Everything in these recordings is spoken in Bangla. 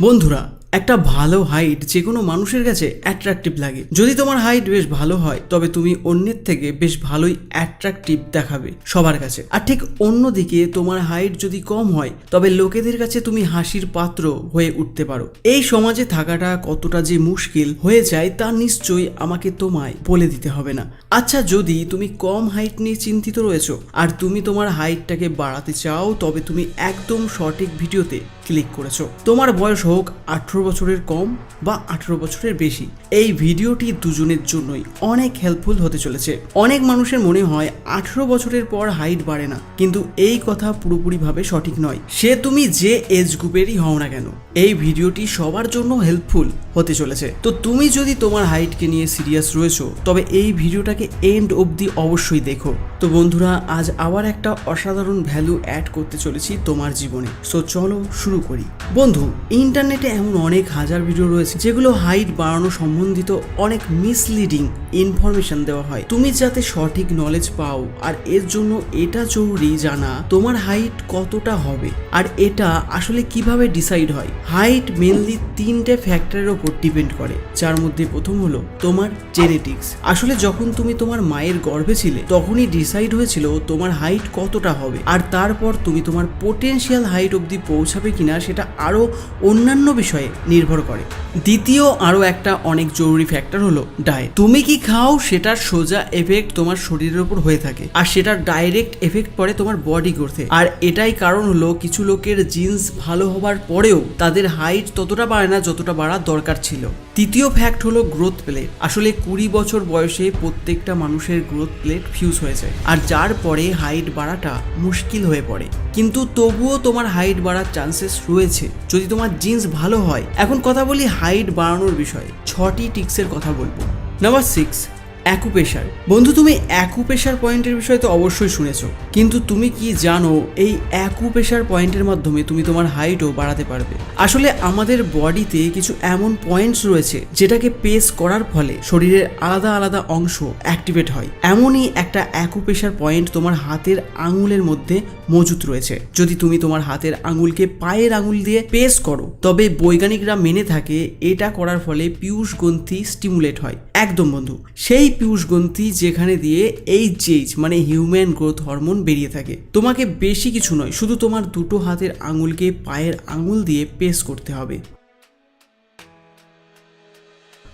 বন্ধুরা একটা ভালো হাইট যে কোনো মানুষের কাছে অ্যাট্রাকটিভ লাগে। যদি তোমার হাইট বেশ ভালো হয়, তবে তুমি অন্যের থেকে বেশ ভালোই অ্যাট্রাকটিভ দেখাবে সবার কাছে। আর ঠিক অন্যদিকে তোমার হাইট যদি কম হয়, তবে লোকেদের কাছে তুমি হাসির পাত্র হয়ে উঠতে পারো। এই সমাজে থাকাটা কতটা যে মুশকিল হয়ে যায়, তা নিশ্চয়ই আমাকে তোমায় বলে দিতে হবে না। আচ্ছা যদি তুমি কম হাইট নিয়ে চিন্তিত রয়েছো, আর তুমি তোমার হাইটটাকে বাড়াতে চাও, তবে তুমি একদম সঠিক ভিডিওতে ক্লিক করেছ। তোমার বয়স হোক আঠেরো বছরের কম বা আঠেরো বছরের বেশি। এই ভিডিওটি দুজনের জন্যই অনেক হেল্পফুল হতে চলেছে। অনেক মানুষের মনে হয় আঠেরো বছরের পর হাইট বাড়ে না, কিন্তু এই কথা পুরোপুরিভাবে সঠিক নয়। সে তুমি যে এজ গ্রুপেরই হও না কেন, এই ভিডিওটি সবার জন্য হেল্পফুল হতে চলেছে। তো তুমি যদি তোমার হাইটকে নিয়ে সিরিয়াস রয়েছো, তবে এই ভিডিওটাকে এন্ড অবধি অবশ্যই দেখো। তো বন্ধুরা, আজ আবার একটা অসাধারণ ভ্যালু অ্যাড করতে চলেছি তোমার জীবনে। সো চলো শুরু করি। বন্ধু ইন্টারনেটে এমন অনেক হাজার ভিডিও রয়েছে, যেগুলো হাইট বাড়ানো সম্বন্ধিত অনেক মিসলিডিং ইনফরমেশন দেওয়া হয়। তুমি যাতে সঠিক নলেজ পাও আর এর জন্য এটা জরুরি জানা তোমার হাইট কতটা হবে আর এটা আসলে কীভাবে ডিসাইড হয়। হাইট মেনলি তিনটে ফ্যাক্টরের ওপর ডিপেন্ড করে, যার মধ্যে প্রথম হলো তোমার জেনেটিক্স আসলে যখন তুমি তোমার মায়ের গর্ভে ছিলে, তখনই ডিসাইড হয়েছিল তোমার হাইট কতটা হবে। আর তারপর তুমি তোমার পোটেনশিয়াল হাইট অবধি পৌঁছাবে কিনা সেটা আরও অন্যান্য বিষয়ে নির্ভর করে। দ্বিতীয় আরও একটা অনেক জরুরি ফ্যাক্টর হলো ডায়েট তুমি কি খাও সেটার সোজা এফেক্ট তোমার শরীরের উপর হয়ে থাকে আর সেটার ডাইরেক্ট এফেক্ট পড়ে তোমার বডি গ্রোথে আর এটাই কারণ হলো কিছু লোকের জিন্স ভালো হবার পরেও তাদের হাইট ততটা বাড়ে না যতটা বাড়ার দরকার ছিল। তৃতীয় ফ্যাক্ট হলো গ্রোথ প্লেট আসলে কুড়ি বছর বয়সে প্রত্যেকটা মানুষের গ্রোথ প্লেট ফিউজ হয়ে যায়। আর যার পরে হাইট বাড়াটা মুশকিল হয়ে পড়ে। কিন্তু তবুও তোমার হাইট বাড়ার চান্সেস রয়েছে। যদি তোমার জিন্স ভালো হয়, এখন কথা বলি হাইট বাড়ানোর বিষয়ে। ছটি টিক্সের কথা বলব। Number six acupressure. বন্ধু, তুমি অ্যাকুপেশার পয়েন্টের বিষয়ে তো অবশ্যই শুনেছো। কিন্তু তুমি কি জানো, এই অ্যাকুপেশার পয়েন্টের মাধ্যমে তুমি তোমার হাইটও বাড়াতে পারবে। আসলে আমাদের বডিতে কিছু এমন পয়েন্টস রয়েছে, যেটাকে পেস করার ফলে শরীরের আলাদা আলাদা অংশ অ্যাক্টিভেট হয়। এমনই একটা অ্যাকুপেশার পয়েন্ট তোমার হাতের আঙুলের মধ্যে মজুত রয়েছে। যদি তুমি তোমার হাতের আঙুলকে পায়ের আঙুল দিয়ে পেস করো, তবে বৈজ্ঞানিকরা মেনে থাকে, এটা করার ফলে পিয়ুষ গ্রন্থি স্টিমুলেট হয়। একদম, বন্ধু। সেই পিয়ুষ গ্রন্থি যেখানে দিয়ে এই জেজ মানে হিউম্যান গ্রোথ হরমোন বেরিয়ে থাকে। তোমাকে বেশি কিছু নয়, শুধু তোমার দুটো হাতের আঙুলকে পায়ের আঙুল দিয়ে পেস করতে হবে।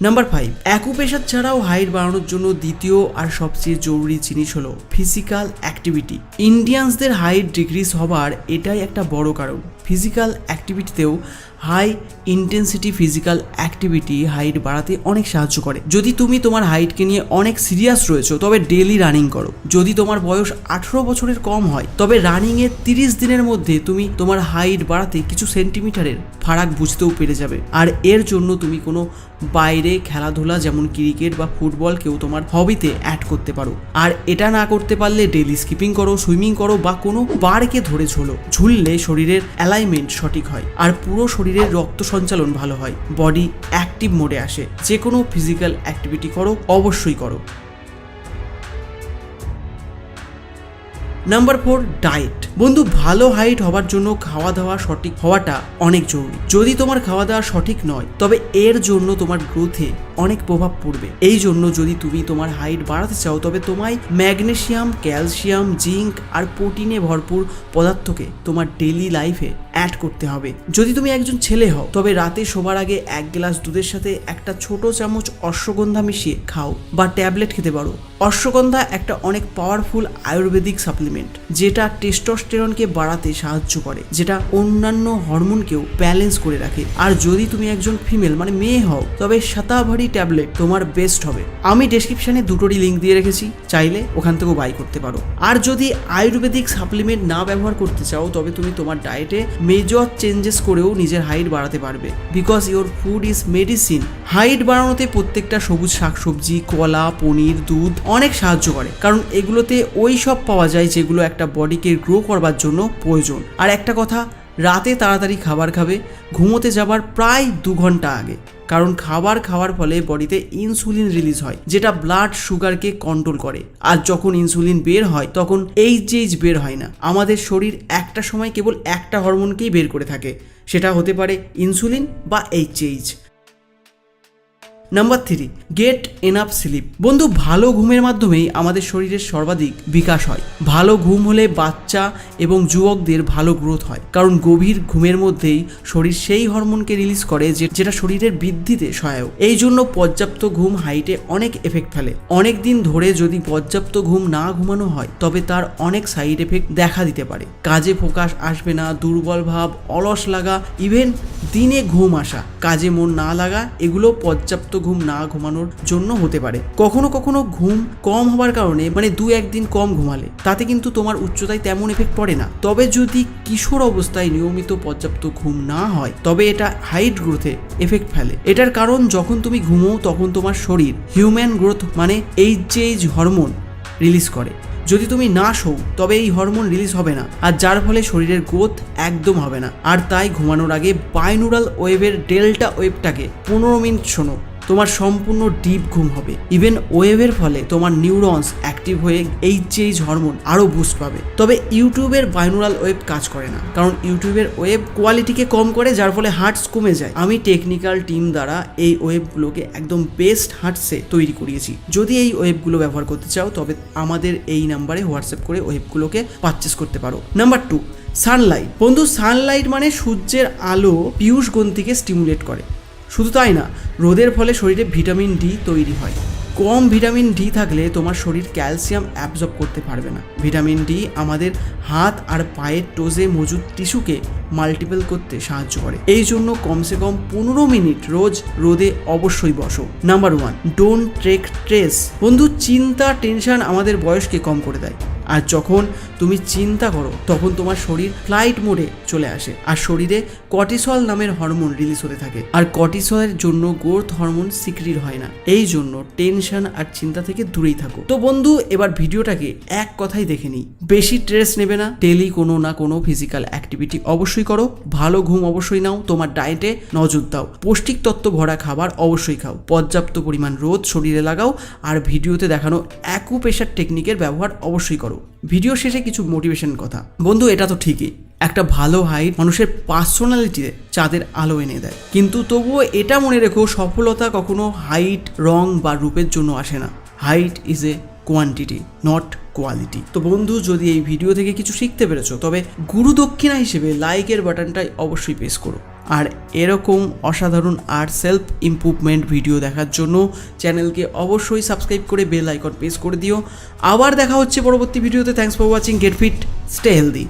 নাম্বার ফাইভ অ্যাকুপেশার ছাড়াও হাইট বাড়ানোর জন্য দ্বিতীয় আর সবচেয়ে জরুরি জিনিস হলো ফিজিক্যাল অ্যাক্টিভিটি ইন্ডিয়ানসদের হাইট ডিক্রিজ হবার এটাই একটা বড় কারণ। Physical অ্যাক্টিভিটিতেও high intensity physical activity height বাড়াতে অনেক সাহায্য করে। যদি তুমি তোমার হাইটকে নিয়ে অনেক সিরিয়াস রয়েছো, তবে ডেলি রানিং করো। যদি তোমার বয়স আঠেরো বছরের কম হয়, তবে রানিংয়ের তিরিশ দিনের মধ্যে তুমি তোমার হাইট বাড়াতে কিছু সেন্টিমিটারের ফারাক বুঝতেও পেরে যাবে। আর এর জন্য তুমি কোনো বাইরে খেলাধুলা যেমন ক্রিকেট বা ফুটবল কেউ তোমার হবিতে অ্যাড করতে পারো। আর এটা না করতে পারলে ডেলি স্কিপিং করো সুইমিং করো বা কোনো বারকে ধরে ঝোলো। ঝুললে শরীরের অ্যালাইনমেন্ট সঠিক হয় আর পুরো শরীরের রক্ত সঞ্চালন ভালো হয়। বডি অ্যাক্টিভ মোডে আসে। যে কোনো ফিজিক্যাল অ্যাক্টিভিটি করো, অবশ্যই করো। নাম্বার ফোর ডায়েট বন্ধু, ভালো হাইট হবার জন্য খাওয়া দাওয়া সঠিক হওয়াটা অনেক জরুরি। যদি তোমার খাওয়া দাওয়া সঠিক নয়, তবে এর জন্য তোমার গ্রোথে অনেক প্রভাব পড়বে। এই জন্য যদি তুমি তোমার হাইট বাড়াতে চাও, তবে তোমায় ম্যাগনেশিয়াম, ক্যালসিয়াম, জিঙ্ক আর প্রোটিনে ভরপুর পদার্থকে তোমার ডেলি লাইফে অ্যাড করতে হবে। যদি তুমি একজন ছেলে হও, তবে রাতে শোবার আগে এক গ্লাস দুধের সাথে একটা ছোট চামচ অশ্বগন্ধা মিশিয়ে খাও বা ট্যাবলেট খেতে পারো। অশ্বগন্ধা একটা অনেক পাওয়ারফুল আয়ুর্বেদিক সাপ্লিমেন্ট যেটা টেস্টোস্টেরনকে বাড়াতে সাহায্য করে, যেটা অন্যান্য হরমোনকেও ব্যালেন্স করে রাখে। আর যদি তুমি একজন ফিমেল মানে মেয়ে হও, তবে শতাভারী ট্যাবলেট তোমার বেস্ট হবে। আমি ডেসক্রিপশনে দুটোরই লিঙ্ক দিয়ে রেখেছি, চাইলে ওখান থেকেও বাই করতে পারো। আর যদি আয়ুর্বেদিক সাপ্লিমেন্ট না ব্যবহার করতে চাও, তবে তুমি তোমার ডায়েটে মেজর চেঞ্জেস করেও নিজের হাইট বাড়াতে পারবে। Because your food is medicine height বাড়ানোতে প্রত্যেকটা সবুজ শাকসবজি, কলা, পনির, দুধ অনেক সাহায্য করে। কারণ এগুলোতে ওই সব পাওয়া যায় যেগুলো একটা বডিকে গ্রো করবার জন্য প্রয়োজন। আর একটা কথা রাতে তাড়াতাড়ি খাবার খাবে, ঘুমোতে যাবার প্রায় দু ঘণ্টা আগে। কারণ খাবার খাওয়ার ফলে বডিতে ইনসুলিন রিলিজ হয়, যেটা ব্লাড সুগারকে কন্ট্রোল করে। আর যখন ইনসুলিন বের হয়, তখন এইচএইচ বের হয় না। আমাদের শরীর একটা সময় কেবল একটা হরমোনকেই বের করে থাকে। সেটা হতে পারে ইনসুলিন বা HH number three get enough sleep বন্ধু, ভালো ঘুমের মাধ্যমেই আমাদের শরীরের সর্বাধিক বিকাশ হয়। ভালো ঘুম হলে বাচ্চা এবং যুবকদের ভালো গ্রোথ হয়। কারণ গভীর ঘুমের মধ্যেই শরীর সেই হরমোনকে রিলিজ করে যেটা শরীরের বৃদ্ধিতে সহায়ক। এই জন্য পর্যাপ্ত ঘুম হাইটে অনেক এফেক্ট ফেলে। অনেক দিন ধরে যদি পর্যাপ্ত ঘুম না ঘুমানো হয়, তবে তার অনেক সাইড এফেক্ট দেখা দিতে পারে। কাজে ফোকাস আসবে না, দুর্বল ভাব, অলস লাগা ইভেন দিনে ঘুম আসা। কাজে মন না লাগা, এগুলো পর্যাপ্ত ঘুম না ঘুমানোর জন্য হতে পারে। কখনো কখনো ঘুম কম হওয়ার কারণে মানে দু একদিন কম ঘুমালে। তাতে কিন্তু তোমার উচ্চতায় তেমন এফেক্ট পড়ে না। তবে যদি কিশোর অবস্থায় নিয়মিত পর্যাপ্ত ঘুম না হয়, তবে এটা হাইট গ্রোথে এফেক্ট ফেলে। এটার কারণ যখন তুমি ঘুমো তখন তোমার শরীর হিউম্যান গ্রোথ মানে এইচএইচ হরমোন রিলিজ করে। যদি তুমি না শো তবে এই হরমোন রিলিজ হবে না। আর যার ফলে শরীরের গ্রোথ একদম হবে না। আর তাই ঘুমানোর আগে বাইনুরাল ওয়েভের ডেল্টা ওয়েভটাকে পনেরো মিনিট শোনো। তোমার সম্পূর্ণ ডিপ ঘুম হবে। ইভেন ওয়েভের ফলে তোমার নিউরনস অ্যাক্টিভ হয়ে এইচএইচ হরমোন আরও বুস্ট পাবে। তবে ইউটিউবের বাইনুরাল ওয়েব কাজ করে না। কারণ ইউটিউবের ওয়েব কোয়ালিটিকে কম করে, যার ফলে হার্টস কমে যায়। আমি টেকনিক্যাল টিম দ্বারা এই ওয়েবগুলোকে একদম বেস্ট হার্টসে তৈরি করিয়েছি। যদি এই ওয়েবগুলো ব্যবহার করতে চাও, তবে আমাদের এই নাম্বারে হোয়াটসঅ্যাপ করে ওয়েবগুলোকে পারচেস করতে পারো। নাম্বার টু সানলাইট বন্ধু সানলাইট মানে সূর্যের আলো পিয়ুষ গ্রন্থিকে স্টিমুলেট করে। শুধু তাই না, রোদের ফলে শরীরে ভিটামিন ডি তৈরি হয়। কম ভিটামিন ডি থাকলে তোমার শরীর ক্যালসিয়াম অ্যাবজর্ব করতে পারবে না। ভিটামিন ডি আমাদের হাত আর পায়ের টোজে মজুদ টিস্যুকে মাল্টিপল করতে সাহায্য করে। এই জন্য কমসে কম পনেরো মিনিট রোজ রোদে অবশ্যই বসো। Number one don't take stress বন্ধু, চিন্তা টেনশন আমাদের বয়সকে কম করে দেয়। আর যখন তুমি চিন্তা করো, তখন তোমার শরীর ফ্লাইট মোডে চলে আসে। আর শরীরে কর্টিসল নামের হরমোন রিলিজ হতে থাকে। আর কর্টিসলের জন্য গ্রোথ হরমোন সিক্রিট হয় না। এই জন্য টেনশন আর চিন্তা থেকে দূরেই থাকো। তো বন্ধু, এবার ভিডিওটাকে এক কথাই দেখে নিই। বেশি স্ট্রেস নেবে না। ডেলি কোনো না কোনো ফিজিক্যাল অ্যাক্টিভিটি অবশ্যই করো, ভালো ঘুম অবশ্যই নাও, তোমার ডায়েটে নজর দাও। পৌষ্টিক তত্ত্ব ভরা খাবার অবশ্যই খাও। পর্যাপ্ত পরিমাণ রোদ শরীরে লাগাও আর ভিডিওতে দেখানো অ্যাকুপেশার টেকনিকের ব্যবহার অবশ্যই করো। ভিডিও শেষে কিছু মোটিভেশন কথা। বন্ধু, এটা তো ঠিকই। একটা ভালো হাইট মানুষের পার্সোনালিটিতে চাঁদের আলো এনে দেয়। কিন্তু তবুও এটা মনে রেখো, সফলতা কখনো হাইট রং বা রূপের জন্য আসে না। Height is a quantity not quality তো বন্ধু, যদি এই ভিডিও থেকে কিছু শিখতে পেরেছ, তবে গুরু দক্ষিণা হিসেবে লাইকের বাটনটাই অবশ্যই প্রেস করো। আর এরকম অসাধারণ আর সেলফ ইম্প্রুভমেন্ট ভিডিও দেখার জন্য চ্যানেলকে অবশ্যই সাবস্ক্রাইব করে বেল আইকন প্রেস করে দিও। আবার দেখা হচ্ছে পরবর্তী ভিডিওতে thanks for watching get fit stay healthy